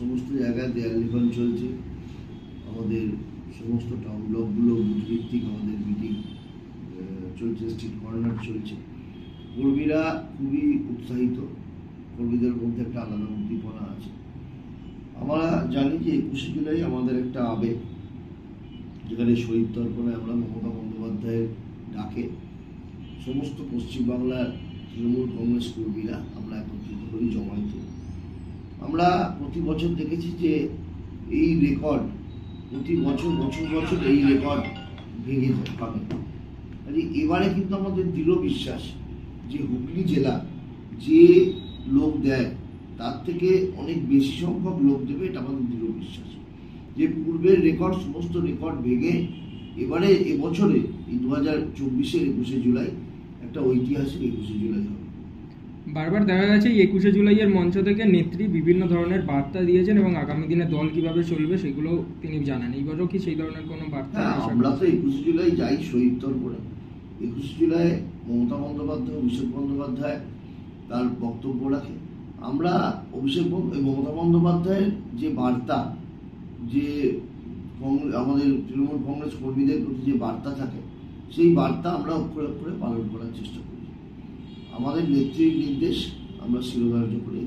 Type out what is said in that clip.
সমস্ত জায়গায় দেয়াল লিখন চলছে। আমাদের সমস্ত টাউন ব্লকগুলো ভিত্তিক আমাদের মিটিং চলছে স্ট্রিট কর্নার চলছে। কর্মীরা খুবই উৎসাহিত। কর্মীদের মধ্যে একটা আলাদা উদ্দীপনা আছে। আমরা জানি যে একুশে জুলাই আমাদের একটা আবেগ, যেখানে শহীদ তর্পণে আমরা মমতা বন্দ্যোপাধ্যায়ের ডাকে সমস্ত পশ্চিমবাংলার তৃণমূল কংগ্রেস কর্মীরা আমরা একত্রিত হই, জমায়েত। আমরা প্রতি বছর দেখেছি যে এই রেকর্ড প্রতি বছর বছর বছর এই রেকর্ড ভেঙে ভাঙে কাজে এবারে কিন্তু আমাদের দৃঢ় বিশ্বাস যে হুগলি জেলা যে লোক দেয়, তার থেকে অনেক বেশি সংখ্যক লোক দেবে, এটা আমাদের দৃঢ় বিশ্বাস। যে পূর্বের রেকর্ড সমস্ত রেকর্ড ভেঙে এবারে এবছরে, এই দু হাজার চব্বিশের একুশে জুলাই, একটা ঐতিহাসিক একুশে জুলাই হবে। বারবার দেখা গেছে একুশে জুলাইয়ের মঞ্চ থেকে নেত্রী বিভিন্ন ধরনের বার্তা দিয়েছেন এবং আগামী দিনে দল কীভাবে চলবে সেগুলো তিনি জানান। এইবারও কি সেই ধরনের কোনো বার্তা হ্যাঁ আমরা তো একুশে জুলাই যাই শহীদ করে। একুশে জুলাই মমতা বন্দ্যোপাধ্যায় অভিষেক বন্দ্যোপাধ্যায় তার বক্তব্য রাখে। আমরা অভিষেক মমতা বন্দ্যোপাধ্যায়ের যে বার্তা যে কংগ্রেস আমাদের তৃণমূল কংগ্রেস কর্মীদের প্রতি যে বার্তা থাকে সেই বার্তা আমরা অক্ষরে অক্ষরে পালন করার চেষ্টা করি। আমাদের নেত্রীর নির্দেশ আমরা শিরোধার্য করে